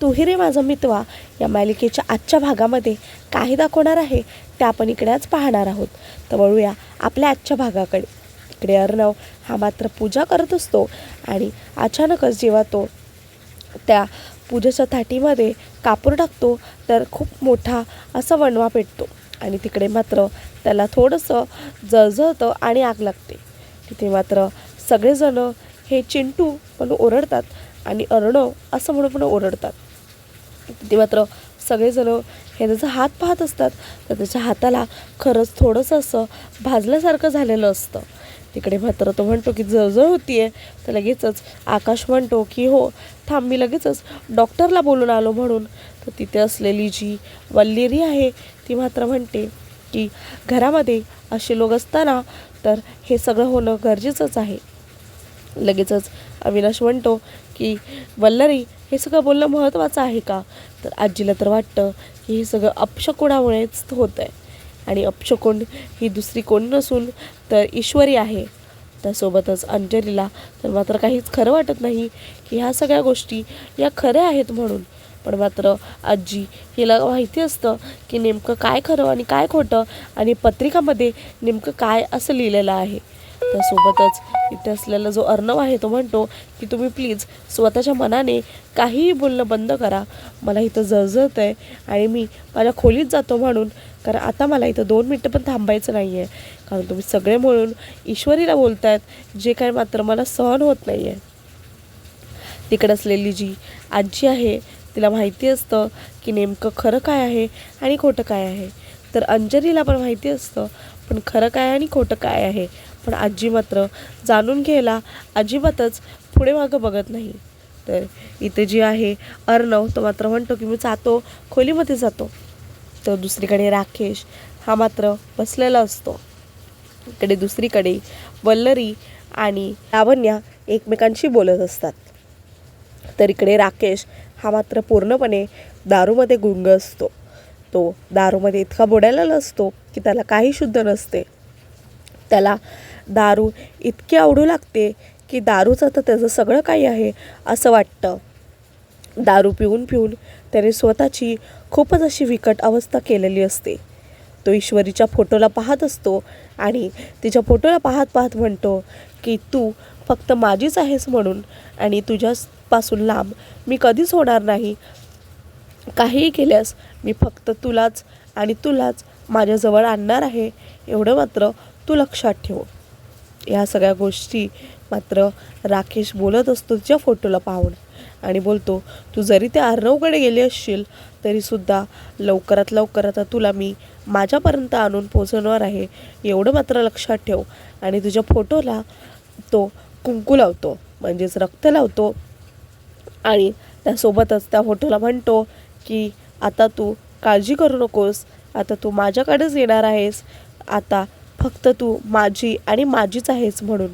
तू रे माझा मितवा या मालिकेच्या आजच्या भागामध्ये काही दाखवणार आहे ते आपण इकडेच पाहणार आहोत. तर वळूया आपल्या आजच्या भागाकडे. इकडे अर्णव हा मात्र पूजा करत असतो आणि अचानकच जेव्हा तो त्या पूजेच्या थाटीमध्ये कापूर टाकतो तर खूप मोठा असा वणवा पेटतो आणि तिकडे मात्र त्याला थोडंसं जळजळतं आणि आग लागते. तिथे मात्र सगळेजणं हे चिंटू म्हणून ओरडतात आणि अर्णव असं म्हणून पण ओरडतात. ते मात्र सगळेजण हे त्याचा हात पाहत असतात तर त्याच्या हाताला खरंच थोडंसं असं भाजल्यासारखं झालेलं असतं. तिकडे मात्र तो म्हणतो की जळजळ आहे तर लगेचच आकाश म्हणतो की हो थांब मी लगेचच डॉक्टरला बोलून आलो म्हणून. तर तिथे असलेली जी वल्लेरी आहे ती मात्र म्हणते की घरामध्ये असे लोक असताना तर हे सगळं होणं गरजेचंच आहे. लगेचच अविनाश म्हणतो की वल्लरी हे सगळं बोलणं महत्त्वाचं आहे का? तर आजीला तर वाटतं की हे सगळं अपशकुणामुळेच होतं आहे आणि अपशकोण ही दुसरी कोण नसून तर ईश्वरी आहे. त्यासोबतच अंजलीला तर मात्र काहीच खरं वाटत नाही की ह्या सगळ्या गोष्टी या खऱ्या आहेत म्हणून. पण मात्र आजी हिला माहिती असतं की नेमकं काय खरं आणि काय खोटं आणि पत्रिकामध्ये नेमकं काय असं लिहिलेलं आहे. त्यासोबतच इथे असलेला जो अर्णव आहे तो म्हणतो की तुम्ही प्लीज स्वतःच्या मनाने काहीही बोलणं बंद करा. मला इथं जळजळत आहे आणि मी माझ्या खोलीत जातो म्हणून. कारण आता मला इथं दोन मिनटं पण थांबायचं नाही आहे कारण तुम्ही सगळे मिळून ईश्वरीला बोलतायत जे काय मात्र मला सहन होत नाही आहे तिकडे असलेली जी आजी आहे तिला माहिती असतं की नेमकं खरं काय आहे आणि खोटं काय आहे. तर अंजलीला पण माहिती असतं पण खरं काय आणि खोटं काय आहे? पण आजी मात्र जाणून घ्यायला अजिबातच पुढे मागं बघत नाही. तर इथे जी आहे अर्णव तो मात्र म्हणतो की मी जातो खोलीमध्ये जातो. तर दुसरीकडे राकेश हा मात्र बसलेला असतो. इकडे दुसरीकडे वल्लरी आणि लावण्या एकमेकांशी बोलत असतात. तर इकडे राकेश हा मात्र पूर्णपणे दारूमध्ये गुंग असतो. तो दारूमध्ये इतका बुडायला असतो की त्याला काही शुद्ध नसते. त्याला दारू इतकी आवडू लागते की दारूचं तर त्याचं सगळं काही आहे असं वाटतं. दारू पिऊन पिऊन त्याने स्वतःची खूपच अशी विकट अवस्था केलेली असते. तो ईश्वरीच्या फोटोला पाहत असतो आणि तिच्या फोटोला पाहत पाहत म्हणतो की तू फक्त माझीच आहेस म्हणून आणि तुझ्यापासून लांब मी कधीच होणार नाही. काहीही केल्यास मी फक्त तुलाच आणि तुलाच माझ्याजवळ आणणार आहे. एवढं मात्र तू लक्षात ठेव. ह्या सगळ्या गोष्टी मात्र राकेश बोलत असतो तिच्या फोटोला पाहून. आणि बोलतो तू जरी ते अर्णवकडे गेली असशील तरीसुद्धा लवकरात लवकर आता तुला मी माझ्यापर्यंत आणून पोचवणार आहे. एवढं मात्र लक्षात ठेव. आणि तुझ्या फोटोला तो कुंकू लावतो म्हणजेच रक्त लावतो. आणि त्यासोबतच त्या फोटोला म्हणतो की आता तू काळजी करू नकोस. आता तू माझ्याकडेच येणार आहेस. आता फक्त तू माझी आणि माझीच आहेस म्हणून.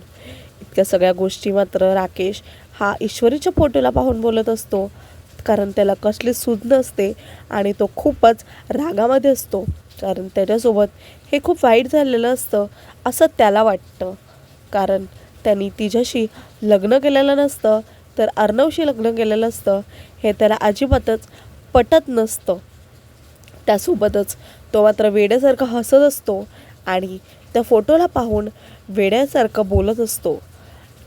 इतक्या सगळ्या गोष्टी मात्र राकेश हा ईश्वरीच्या फोटोला पाहून बोलत असतो. कारण त्याला कसली सूज नसते आणि तो खूपच रागामध्ये असतो. कारण त्याच्यासोबत हे खूप वाईट झालेलं असतं असं त्याला वाटतं. कारण त्यांनी तिच्याशी लग्न केलेलं नसतं तर अर्णवशी लग्न केलेलं असतं हे त्याला अजिबातच पटत नसतं. त्यासोबतच तो मात्र वेड्यासारखा हसत असतो. आणि त्या फोटोला पाहून वेड्यासारखं बोलत असतो.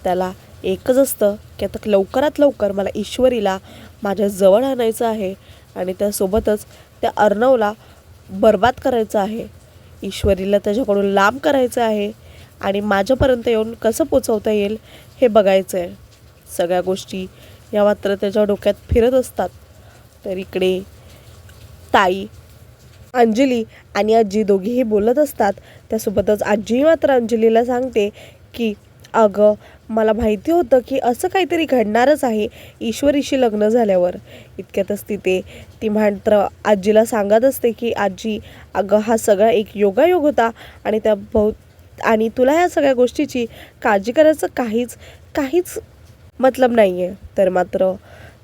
त्याला एकच असतं की आता लवकरात लवकर मला ईश्वरीला माझ्या जवळ आणायचं आहे आणि त्यासोबतच त्या अर्णवला बर्बाद करायचं आहे. ईश्वरीला त्याच्याकडून लांब करायचं आहे आणि माझ्यापर्यंत येऊन कसं पोचवता येईल हे बघायचं आहे सगळ्या गोष्टी या मात्र त्याच्या डोक्यात फिरत असतात. तर इकडे ताई अंजली आणि आजी दोघीही बोलत असतात. त्यासोबतच आजीही मात्र अंजलीला सांगते की अगं मला माहिती होतं की असं काहीतरी घडणारच आहे ईश्वरीशी लग्न झाल्यावर. इतक्यातच तिथे ती मात्र आजीला सांगत असते की आजी अगं हा सगळा एक योगायोग होता आणि त्या बहु आणि तुला या सगळ्या गोष्टीची काळजी करायचं काहीच काहीच मतलब नाही आहे तर मात्र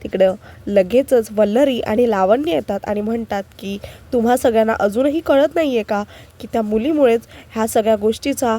तिकडं लगेचच वल्लरी आणि लावण्य येतात आणि म्हणतात की तुम्हा सगळ्यांना अजूनही कळत नाही आहे का की त्या मुलीमुळेच ह्या सगळ्या गोष्टीचा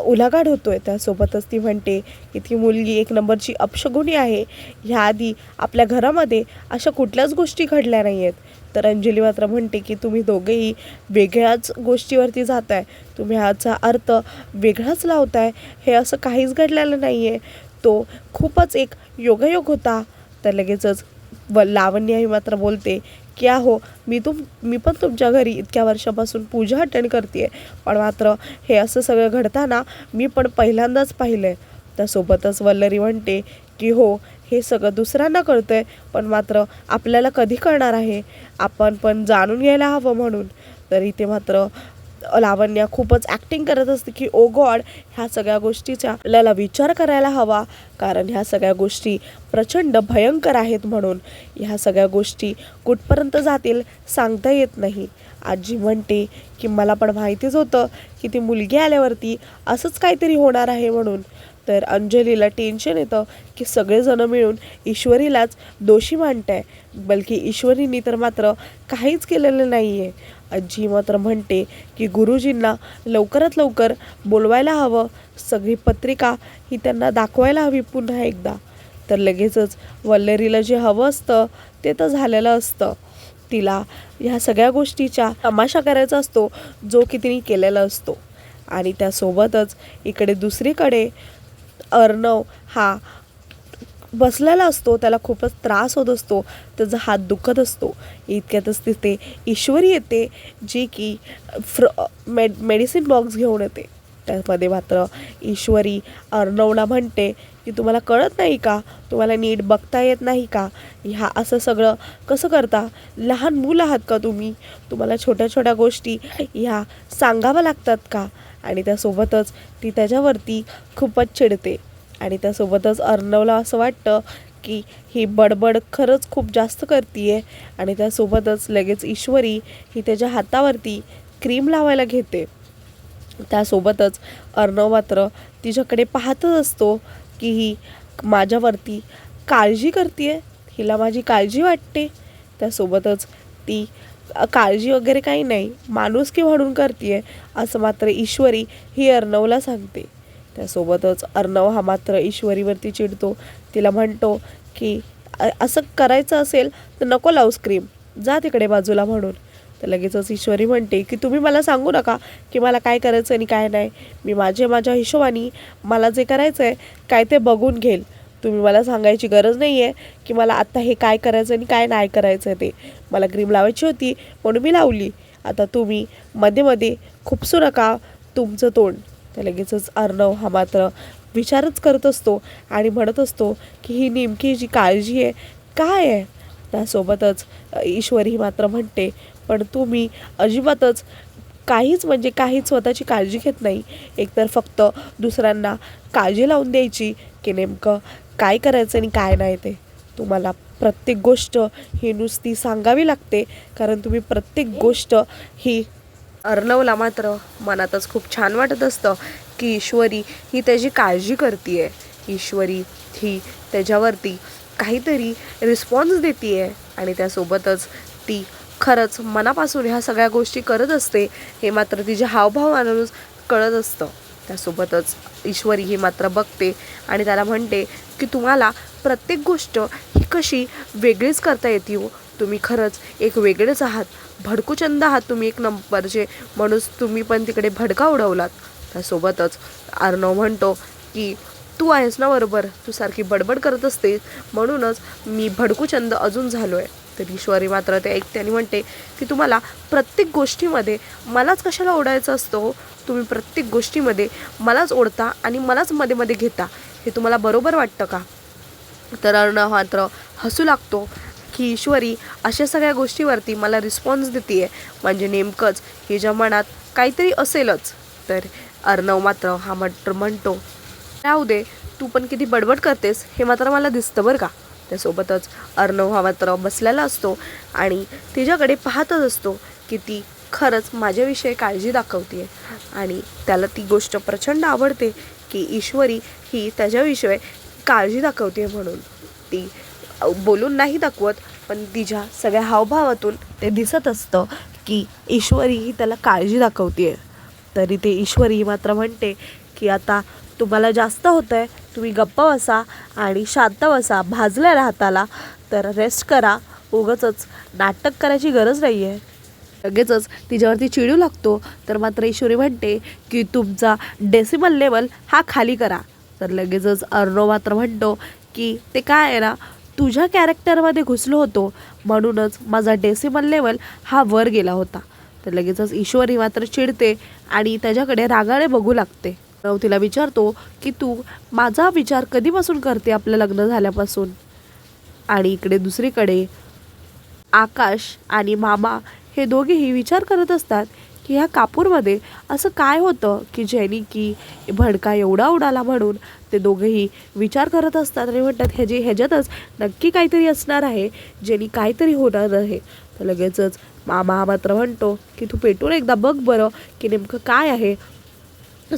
उलाढाल होतो आहे त्यासोबतच ती म्हणते की ती मुलगी एक नंबरची अपशगुणी आहे. ह्या आधी आपल्या घरामध्ये अशा कुठल्याच गोष्टी घडल्या नाही आहेत तर अंजली मात्र म्हणते की तुम्ही दोघेही वेगळ्याच गोष्टीवरती जात आहे तुम्ही ह्याचा अर्थ वेगळाच लावताय. हे असं काहीच घडलेलं नाही आहे तो खूपच एक योगायोग होता. तर लगेचच व लावण्य ही मात्र बोलते की आहो मी तुम मी पण तुमच्या घरी इतक्या वर्षापासून पूजा अटेंड करते पण मात्र हे असं सगळं घडताना मी पण पहिल्यांदाच पाहिलं आहे त्यासोबतच वल्लरी म्हणते की हो हे सगळं दुसऱ्यांना कळतं आहे पण मात्र आपल्याला कधी कळणार आहे? आपण पण जाणून घ्यायला हवं म्हणून. तर इथे मात्र लावण्या खूपच ॲक्टिंग करत असते की oh ओ गॉड ह्या सगळ्या गोष्टीचा आपल्याला विचार करायला हवा. कारण ह्या सगळ्या गोष्टी प्रचंड भयंकर आहेत म्हणून ह्या सगळ्या गोष्टी कुठपर्यंत जातील सांगता येत नाही. आजी म्हणते की मला पण माहितीच होतं की ती मुलगी आल्यावरती असंच काहीतरी होणार आहे म्हणून. तर अंजलीला टेन्शन येतं की सगळेजणं मिळून ईश्वरीलाच दोषी मांडताय. बलकी ईश्वरीनी तर मात्र काहीच केलेलं नाही आहे आजी मात्र म्हणते की गुरुजींना लवकरात लवकर बोलवायला हवं. सगळी पत्रिका ही त्यांना दाखवायला हवी पुन्हा एकदा. तर लगेचच वल्लरीला जे हवं असतं ते तर झालेलं असतं. तिला ह्या सगळ्या गोष्टीचा तमाशा करायचा असतो जो की तिने केलेला असतो. आणि त्यासोबतच इकडे दुसरीकडे अर्णव हा बसलेला असतो त्याला खूपच त्रास होत असतो त्याचा हात दुखत असतो. इतक्यातच तिथे ईश्वरी येते जी की फ्र मेड मेडिसिन बॉक्स घेऊन येते. त्यामध्ये मात्र ईश्वरी अर्णवला म्हणते की तुम्हाला कळत नाही का? तुम्हाला नीट बघता येत नाही का? ह्या असं सगळं कसं करता? लहान मुलं आहात का तुम्ही? तुम्हाला छोट्या छोट्या गोष्टी ह्या सांगाव्या लागतात का? आणि त्यासोबतच ती त्याच्यावरती खूपच चिडते. आणि त्यासोबतच अर्णवला असं वाटतं की ही बडबड खरंच खूप जास्त करते आणि त्यासोबतच लगेच ईश्वरी ही त्याच्या हातावरती क्रीम लावायला घेते. त्यासोबतच अर्णव मात्र तिच्याकडे पाहतच असतो की ही माझ्यावरती काळजी करते हिला माझी काळजी वाटते. त्यासोबतच ती काळजी वगैरे काही नाही. माणुसकी म्हणून करते असं मात्र ईश्वरी ही अर्णवला सांगते. त्यासोबतच अर्णव हा मात्र ईश्वरीवरती चिडतो. तिला म्हणतो की असं करायचं असेल तर नको लावू स्क्रीम जा तिकडे बाजूला म्हणून. तर लगेचच ईश्वरी म्हणते की तुम्ही मला सांगू नका की मला काय करायचं आणि काय नाही. मी माझे माझ्या हिशोबाने मला जे करायचं आहे काय ते बघून घेईल. तुम्ही मला सांगायची गरज नाही आहे की मला आत्ता हे काय करायचं आणि काय नाही करायचं आहे ते. मला क्रीम लावायची होती म्हणून मी लावली. आता तुम्ही मध्ये मध्ये खुपसू नका तुमचं तोंड. तर लगेचच अर्णव हा मात्र विचारच करत असतो आणि म्हणत असतो की ही नेमकी जी काळजी आहे काय आहे? त्यासोबतच अ, ईश्वरी मात्र म्हणते पण तुम्ही अजिबातच काहीच म्हणजे काहीच स्वतःची काळजी घेत नाही. एकतर फक्त दुसऱ्यांना काळजी लावून द्यायची की नेमकं काय करायचं आणि काय नाही ते. तुम्हाला प्रत्येक गोष्ट ही नुसती सांगावी लागते कारण तुम्ही प्रत्येक गोष्ट ही अरलवला मात्र मनातच खूप छान वाटत असतं की ईश्वरी ही त्याची काळजी करते ईश्वरी ही त्याच्यावरती काहीतरी रिस्पॉन्स देते आणि त्यासोबतच ती खरंच मनापासून ह्या सगळ्या गोष्टी करत असते हे मात्र तिच्या हावभावानुस कळत असतं. त्यासोबतच ईश्वरी ही मात्र बघते आणि त्याला म्हणते की तुम्हाला प्रत्येक गोष्ट ही कशी वेगळीच करता येते हो. तुम्ही खरंच एक वेगळेच आहात. भडकूचंद आहात तुम्ही एक नंबरचे म्हणून तुम्ही पण तिकडे भडका उडवलात. त्यासोबतच अर्णव म्हणतो की तू आहेस ना बरोबर तू सारखी बडबड करत असतेस म्हणूनच मी भडकूचंद अजून झालो आहे तर ईश्वरी मात्र ते ऐकत्याने म्हणते की तुम्हाला प्रत्येक गोष्टीमध्ये मलाच कशाला ओढायचं असतो हो? तुम्ही प्रत्येक गोष्टीमध्ये मलाच ओढता आणि मलाच मध्ये मध्ये घेता. हे तुम्हाला बरोबर वाटतं का? तर अर्णव मात्र हसू लागतो. की ईश्वरी अशा सगळ्या गोष्टीवरती मला रिस्पॉन्स देते आहे म्हणजे नेमकंच हिच्या मनात काहीतरी असेलच तर अर्णव मात्र हा मात्र म्हणतो राहू दे तू पण किती बडबड करतेस हे मात्र मला दिसतं बरं का? त्यासोबतच अर्णव हा मात्र बसलेला असतो आणि तिच्याकडे पाहतच असतो की ती खरंच माझ्याविषयी काळजी दाखवते आणि त्याला ती गोष्ट प्रचंड आवडते की ईश्वरी ही त्याच्याविषयी काळजी दाखवते म्हणून. ती बोलून नाही दाखवत पण तिच्या सगळ्या हावभावातून ते दिसत असतं की ईश्वरी ही त्याला काळजी दाखवते तरी ते ईश्वरी मात्र म्हणते की आता तुम्हाला जास्त होतं आहे तुम्ही गप्प बसा आणि शांत बसा भाजल्या हाताला तर रेस्ट करा. उगचच नाटक करायची गरज नाही आहे लगेचच तिच्यावरती चिडू लागतो तर मात्र ईश्वरी म्हणते की तुमचा डेसिमल लेवल हा खाली करा. तर लगेचच अर्णव मात्र म्हणतो की ते काय आहे ना तुझ्या कॅरेक्टरमध्ये घुसलो होतो. म्हणूनच माझा डेसिमल लेवल हा वर गेला होता. तर लगेचच ईश्वरी मात्र चिडते आणि त्याच्याकडे रागाने बघू लागते. अर्णव तिला विचारतो की तू माझा विचार कधीपासून करते आपलं लग्न झाल्यापासून? आणि इकडे दुसरीकडे आकाश आणि मामा हे दोघेही विचार करत असतात की ह्या कापूरमध्ये असं काय होतं की ज्यानी की भडका एवढा उडाला म्हणून ते दोघेही विचार करत असतात आणि म्हणतात ह्याची ह्याच्यातच नक्की काहीतरी असणार आहे ज्यानी काहीतरी होणार आहे. तर लगेचच मामा मात्र म्हणतो की तू पेटून एकदा बघ बरं की नेमकं काय आहे.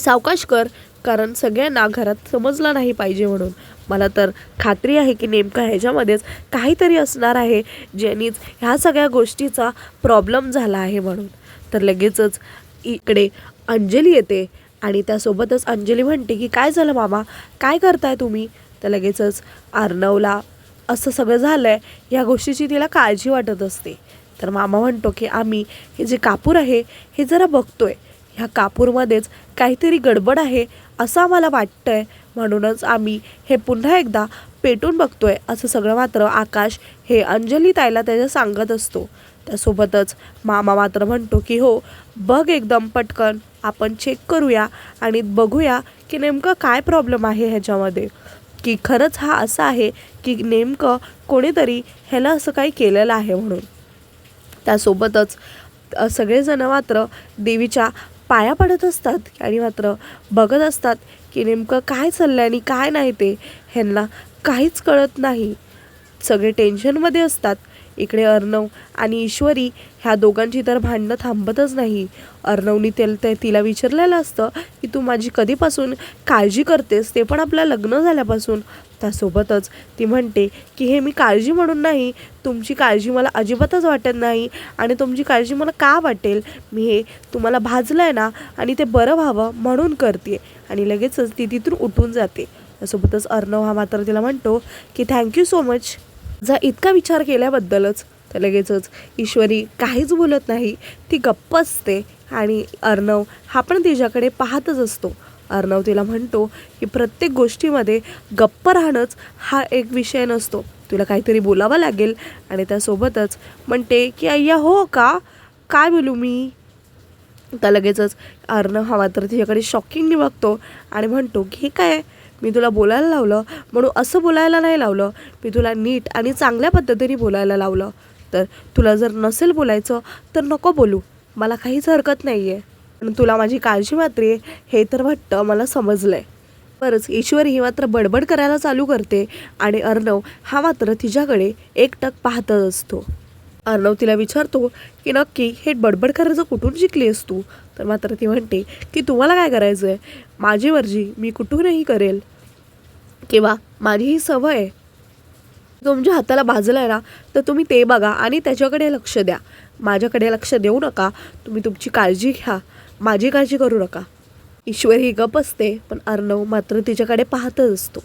सावकाश कर कारण सगळ्यांना घरात समजलं नाही पाहिजे म्हणून. मला तर खात्री आहे की नेमकं ह्याच्यामध्येच काहीतरी असणार आहे ज्यानीच ह्या सगळ्या गोष्टीचा प्रॉब्लेम झाला आहे म्हणून. तर लगेचच इकडे अंजली येते आणि त्यासोबतच अंजली म्हणते की काय झालं मामा? काय करताय तुम्ही? तर लगेचच अर्णवला असं सगळं झालं आहे ह्या गोष्टीची तिला काळजी वाटत असते. तर मामा म्हणतो की आम्ही हे जे कापूर आहे हे जरा बघतोय. ह्या कापूरमध्येच काहीतरी गडबड आहे असं आम्हाला वाटतं आहे म्हणूनच आम्ही हे पुन्हा एकदा पेटून बघतोय. असं सगळं मात्र आकाश हे अंजली ताईला त्याच्या सांगत असतो. त्यासोबतच मामा मात्र म्हणतो की हो बघ एकदम पटकन. आपण चेक करूया आणि बघूया की नेमकं काय प्रॉब्लेम आहे ह्याच्यामध्ये. की खरंच हा असा आहे की नेमकं कोणीतरी ह्याला असं काही केलेलं आहे म्हणून. त्यासोबतच सगळेजणं मात्र देवीच्या पाया पडत असतात आणि मात्र बघत असतात की नेमकं काय चाललं आहे आणि काय नाही ते. ह्यांना काहीच कळत नाही. सगळे टेन्शनमध्ये असतात. इकडे अर्णव आणि ईश्वरी ह्या दोघांची तर भांडणं थांबतच नाही. अर्णवनी त्याला ते तिला विचारलेलं असतं की तू माझी कधीपासून काळजी करतेस? ते पण आपलं लग्न झाल्यापासून. त्यासोबतच ती म्हणते की हे मी काळजी म्हणून नाही. तुमची काळजी मला अजिबातच वाटत नाही आणि तुमची काळजी मला का वाटेल? मी हे तुम्हाला भाजलं आहे ना आणि ते बरं व्हावं म्हणून करते आणि लगेचच ती तिथून उठून जाते. त्यासोबतच अर्णव हा मात्र तिला म्हणतो की थँक्यू सो मच. जा इतका विचार केल्याबद्दलच तर लगेचच ईश्वरी काहीच बोलत नाही. ती गप्प असते आणि अर्णव हा पण तिच्याकडे पाहतच असतो. अर्णव तिला म्हणतो की प्रत्येक गोष्टीमध्ये गप्प राहणंच हा एक विषय नसतो. तुला काहीतरी बोलावं लागेल आणि त्यासोबतच म्हणते की अय्या हो का? काय बोलू मी? तर लगेचच अर्णव हा मात्र तिच्याकडे शॉकिंगने बघतो आणि म्हणतो की हे काय? आहे? मी तुला बोलायला लावलं म्हणून असं बोलायला नाही लावलं. मी तुला नीट आणि चांगल्या पद्धतीने बोलायला लावलं. तर तुला जर नसेल बोलायचं तर नको बोलू. मला काहीच हरकत नाही आहे पण तुला माझी काळजी मात्र हे तर वाटतं मला समजलं आहे बरंच ईश्वरी ही मात्र बडबड करायला चालू करते आणि अर्णव हा मात्र तिच्याकडे एकटक पाहतच असतो. अर्णव तिला विचारतो की नक्की हे बडबड करायचं कुठून शिकलीस तू? तर मात्र ती म्हणते की तुम्हाला काय करायचं आहे माझी मर्जी मी कुठूनही करेल? किंवा माझी ही सवय आहे? तुमच्या हाताला भाजलं आहे ना तर तुम्ही ते बघा आणि त्याच्याकडे लक्ष द्या. माझ्याकडे लक्ष देऊ नका. तुम्ही तुमची काळजी घ्या. माझी काळजी करू नका. ईश्वर ही गप असते पण अर्णव मात्र तिच्याकडे पाहतच असतो.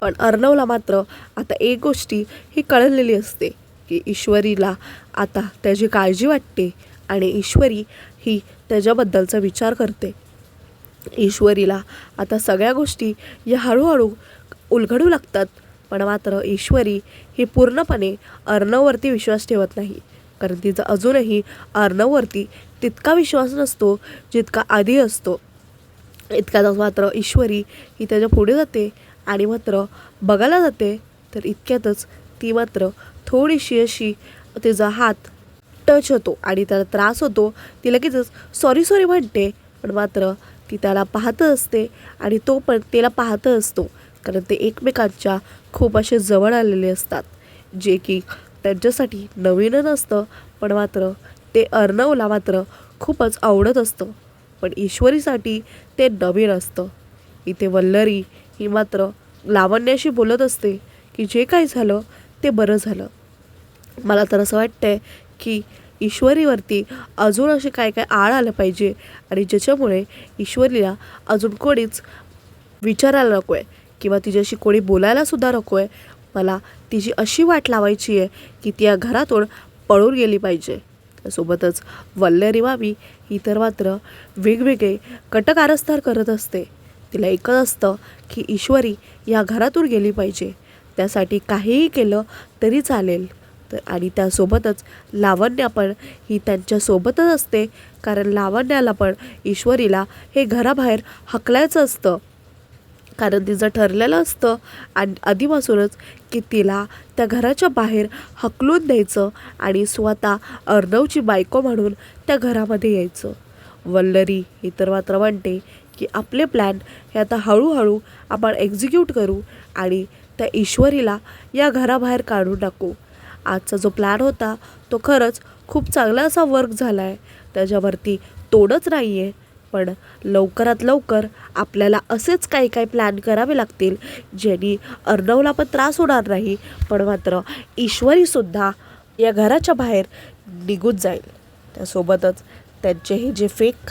पण अर्णवला मात्र आता एक गोष्टी ही कळलेली असते. की ईश्वरीला आता त्याची काळजी वाटते आणि ईश्वरी ही त्याच्याबद्दलचा विचार करते. ईश्वरीला आता सगळ्या गोष्टी या हळूहळू उलगडू लागतात पण मात्र ईश्वरी ही पूर्णपणे अर्णववरती विश्वास ठेवत नाही. कारण तिचा अजूनही अर्णववरती तितका विश्वास नसतो जितका आधी असतो. इतक्यातच मात्र ईश्वरी ही त्याच्या पुढे जाते आणि मात्र बघायला जाते तर इतक्यातच ती मात्र थोडीशी अशी तिचा हात टच होतो आणि त्याला त्रास होतो. ती लगेचच सॉरी सॉरी म्हणते. पण मात्र ती त्याला पाहत असते आणि तो पण तिला पाहत असतो. कारण ते एकमेकांच्या खूप असे जवळ आलेले असतात. जे की त्यांच्यासाठी नवीनच असतं. पण मात्र ते अर्णवला मात्र खूपच आवडत असतं. पण ईश्वरीसाठी ते नवीन असतं. इथे वल्लरी ही मात्र लावण्याशी बोलत असते की जे काही झालं ते बरं झालं. मला तर असं वाटतंय की ईश्वरीवरती अजून असे काय काय आळ आलं पाहिजे आणि ज्याच्यामुळे ईश्वरीला अजून कोणीच विचारायला नको आहे किंवा तिच्याशी कोणी बोलायलासुद्धा नको आहे मला तिची अशी वाट लावायची आहे की ती या घरातून पळून गेली पाहिजे. त्यासोबतच वल्लरी मामी ही तर मात्र वेगवेगळे कटकारस्थार करत असते. तिला एकच असतं की ईश्वरी या घरातून गेली पाहिजे. त्यासाठी काहीही केलं तरी चालेल. तर आणि त्यासोबतच लावण्या पण ही त्यांच्यासोबतच असते. कारण लावण्याला पण ईश्वरीला हे घराबाहेर हकलायचं असतं. कारण तिचं ठरलेलं असतं. आणि आधीपासूनच की तिला त्या घराच्या बाहेर हकलून द्यायचं आणि स्वतः अर्णवची बायको म्हणून त्या घरामध्ये यायचं. वल्लरी ही तर मात्र म्हणते की आपले प्लॅन हे आता हळूहळू आपण एक्झिक्यूट करू आणि त्या ईश्वरीला या घराबाहेर काढून टाकू. आजचा जो प्लॅन होता तो खरंच खूप चांगला असा वर्क झाला आहे त्याच्यावरती तोडच नाही आहे पण लवकरात लवकर आपल्याला असेच काही काही प्लॅन करावे लागतील ज्यांनी अर्णवला पण त्रास होणार नाही पण मात्र ईश्वरीसुद्धा या घराच्या बाहेर निघून जाईल. त्यासोबतच त्यांचे हे जे फेक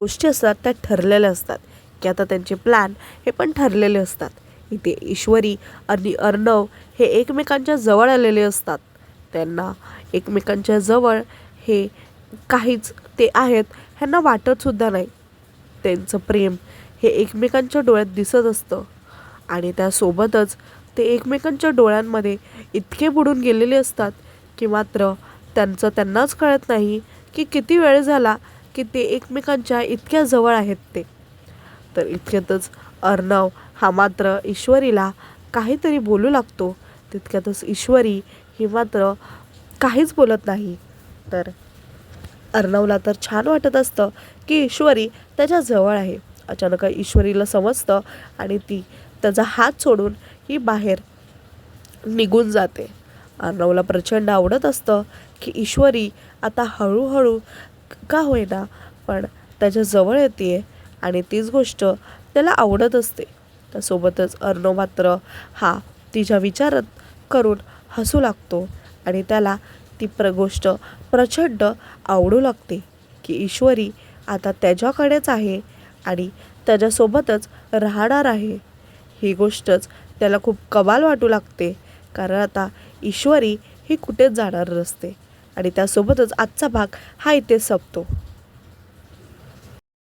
गोष्टी असतात त्या ठरलेल्या असतात. की आता त्यांचे प्लॅन हे पण ठरलेले असतात. इथे ईश्वरी आणि अर्णव हे एकमेकांच्या जवळ आलेले असतात. त्यांना एकमेकांच्या जवळ हे काहीच ते आहेत ह्यांना वाटतसुद्धा नाही. त्यांचं प्रेम हे एकमेकांच्या डोळ्यात दिसत असतं आणि त्यासोबतच ते एकमेकांच्या डोळ्यांमध्ये इतके बुडून गेलेले असतात की मात्र त्यांचं त्यांनाच कळत नाही की किती वेळ झाला की ते एकमेकांच्या इतक्या जवळ आहेत ते. तर इतक्यातच अर्णव हा मात्र ईश्वरीला काहीतरी बोलू लागतो. तितक्यातच ईश्वरी ही मात्र काहीच बोलत नाही. तर अर्णवला तर छान वाटत असतं की ईश्वरी त्याच्याजवळ आहे. अचानक ईश्वरीला समजतं आणि ती त्याचा हात सोडून ही बाहेर निघून जाते. अर्णवला प्रचंड आवडत असतं की ईश्वरी आता हळूहळू का होईना पण त्याच्याजवळ येते आणि तीच गोष्ट त्याला आवडत असते. त्यासोबतच अर्णव मात्र हा तिच्या विचारत करून हसू लागतो आणि त्याला ती प्रगोष्ट प्रचंड आवडू लागते की ईश्वरी आता त्याच्याकडेच आहे आणि त्याच्यासोबतच राहणार आहे. ही गोष्टच त्याला खूप कमाल वाटू लागते कारण आता ईश्वरी ही कुठेच जाणार नसते आणि त्यासोबतच आजचा भाग हा इथे संपतो.